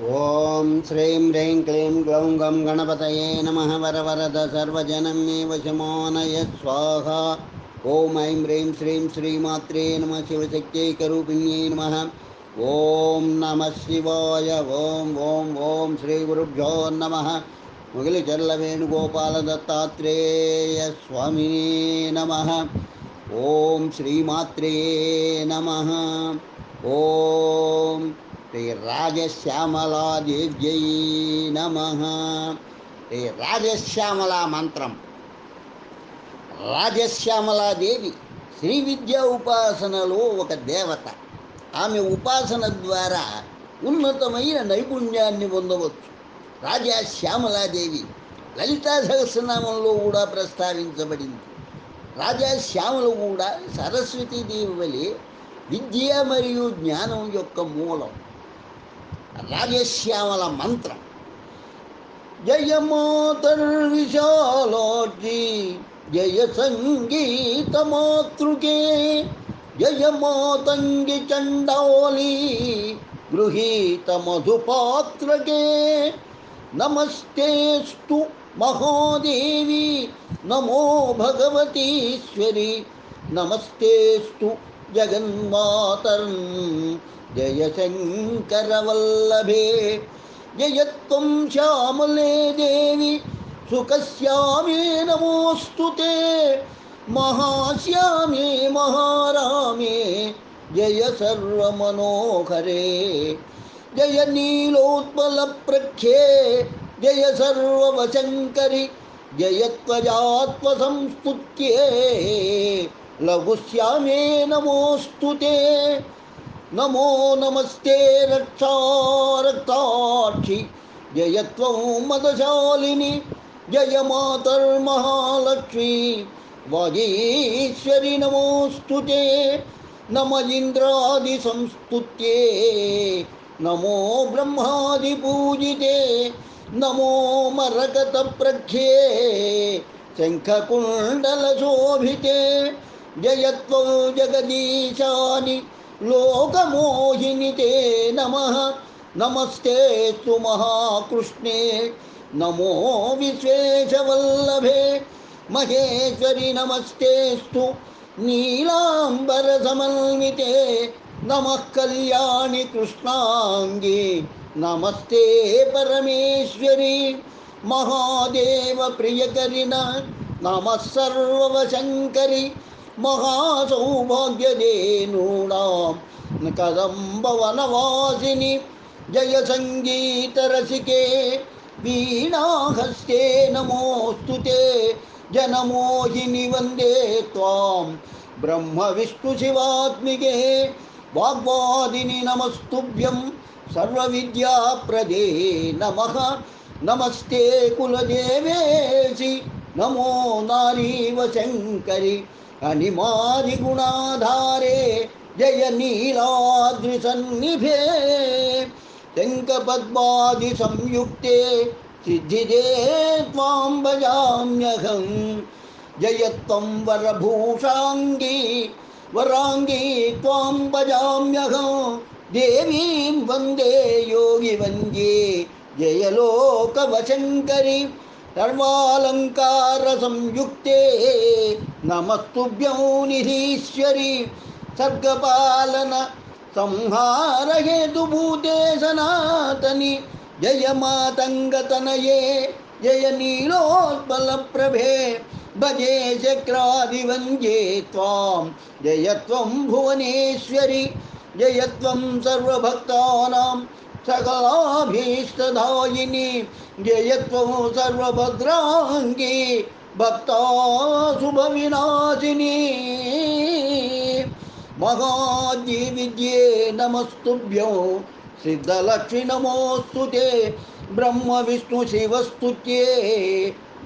ॐ श्रीं ह्रीं क्लीं ग्लौं गं गणपतये नमः वरवरद सर्वजनं मे वशमानय स्वाहा। ॐ ऐं ह्रीं श्रीं श्रीमात्रे नमः शिवशक्त्यैकरूपिण्यै नमः। ॐ नमः शिवाय, ॐ ॐ ॐ श्रीगुरुभ्यो नमः। मुगिलिचर्लवेणुगोपालदत्तात्रेयस्वामिने नमः। ॐ श्रीमात्रे नमः। ॐ శ్రీరాజశ్యామలాదేవ్యై నమ. శ్రీ రాజశ్యామల మంత్రం. రాజశ్యామలాదేవి శ్రీ విద్యా ఉపాసనలో ఒక దేవత. ఆమె ఉపాసన ద్వారా ఉన్నతమైన నైపుణ్యాన్ని పొందవచ్చు. రాజా శ్యామలాదేవి లలితా సహస్రనామంలో కూడా ప్రస్తావించబడింది. రాజా శ్యాములు కూడా సరస్వతీదేవి వలె విద్య మరియు జ్ఞానం యొక్క మూలం. రాజశ్యామల మంత్రం జయమాతర్విశాలోజీ జయ సంగీతమాతృకే జయ మాతంగి చండౌలి గృహీత మధుపాత్రకే నమస్తేస్తు మహాదేవి నమో భగవతీశ్వరి నమస్తేస్తు జగన్మాతర్ जय शंकरल जयत्वं श्यामले देवि सुखश्यामे नमोऽस्तु ते। महाश्यामे, महारामे, जय सर्वमनोहरे। जय नीलोत्पलप्रख्ये, जय सर्ववशङ्करि जयत्वजात्वसंस्तुत्ये लघुश्यामे नमोऽस्तु ते। नमो नमस्ते रक्षा जय मदशालिनी मदशालिनि जय मातर्महालक्ष्मी वागीश्वरि नमोस्तु ते, नम इन्द्रादिसंस्तुत्ये नमो ब्रह्मादिपूजिते नमो मरकतप्रख्ये शङ्खकुण्डलशोभिते जय त्वं जगदीशानि। लोकमोहिनी ते नमस्ते महाकृष्णे नमो विश्वेशवल्लभे। महेश्वरी नमस्ते नीलांबर समन्विते नमः कल्याणी कृष्णांगे नमस्ते परमेश्वरी। महादेवप्रियकरिण। नमः सर्ववशंकरी महासौभाग्यदेनूणां कदम्बवनवासिनि जयसङ्गीतरसिके वीणाहस्ते नमोऽस्तु ते। जनमोहिनि वंदे त्वां ब्रह्मविष्णुशिवात्मिके वाग्वादिनि नमस्तुभ्यं सर्वविद्याप्रदे नमः। नमस्ते कुलदेवेशि। नमो नारीव शङ्करि अनिमादिगुणाधारे जय नीलाद्रिसन्निभे। शङ्खपद्मादिसंयुक्ते सिद्धिदे त्वां भजाम्यहं। जय त्वं वरभूषाङ्गी, वराङ्गी त्वां भजाम्यहं। देवीं वंदे योगिवन्द्ये जयलोकवशङ्करी धर्मालङ्कारसंयुक्ते नमस्तुभ्यौ निरीश्वरि सर्गपालन संहारहेतुभूते सनातनि जय मातङ्गतनये, जय नीलोत्पलप्रभे भजे चक्रादिवन्द्ये त्वां। जय त्वं भुवनेश्वरि, जय त्वं सर्वभक्तानां सकलाभीष्टदायिनी जयत्वं सर्वभद्राङ्गी भक्ताशुभविनाशिनी महाजीविद्ये नमस्तुभ्यो सिद्धलक्ष्मि नमोऽस्तु ते ब्रह्मविष्णुशिवस्तुत्ये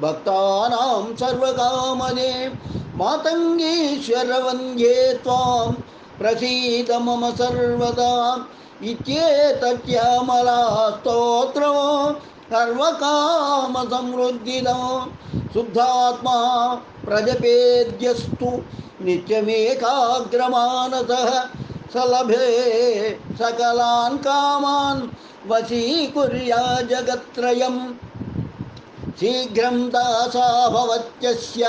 भक्तानां सर्वकामदे मातङ्गीश्वरवन्द्ये त्वां, प्रसीद मम सर्वदा। इत्येतत्यामला स्तोत्रो सर्वकामसमृद्धिदो शुद्धात्मा प्रजपेद्यस्तु। नित्यमेकाग्रमानसः स लभे सकलान् कामान् वशीकुर्या जगत्त्रयम् शीघ्रं दासा भवत्यस्य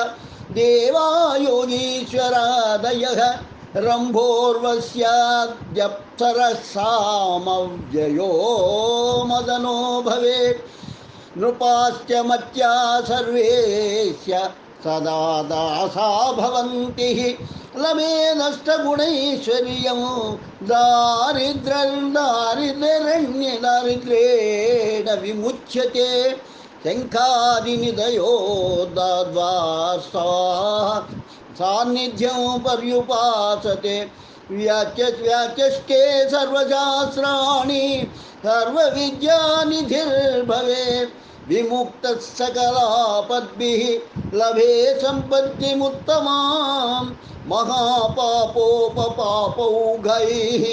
देवा योगीश्वरादयः रम्भोर्वस्याद्यप्सरसामव्ययो मदनो भवेत्। नृपाश्च मत्या सर्वेश्य सदा दासा भवन्ति। लमे नष्टगुणैश्वर्यं दारिद्र्यदारिद्र्यरण्यदारिद्र्येण विमुच्यते। शङ्खादिनिदयो दाद्वासा सान्निध्यं पर्युपासते। व्याच व्याचष्टे सर्वशास्त्राणि सर्वविद्यानिधिर्भवेत् विमुक्तः सकलापद्भिः लभे सम्पत्तिमुत्तमां महापापोपपापौघैः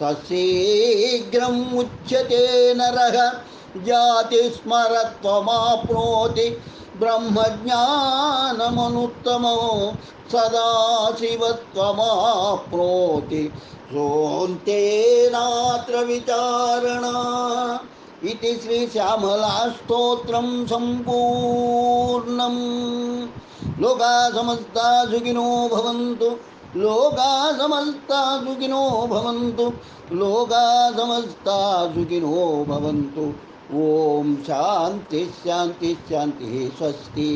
सशीघ्रम् उच्यते नरः। जातिस्मरत्वमाप्नोति। ब्रह्मज्ञानमनुत्तमो सदाशिवत्वमाप्नोति सोऽन्तेनात्र विचारणा। इति श्रीश्यामलास्तोत्रं सम्पूर्णम्। लोका समस्ता सुखिनो भवन्तु। लोका समस्ता सुखिनो भवन्तु। लोका समस्ता सुखिनो भवन्तु। ॐ शान्तिः शान्तिः शान्तिः स्वस्ति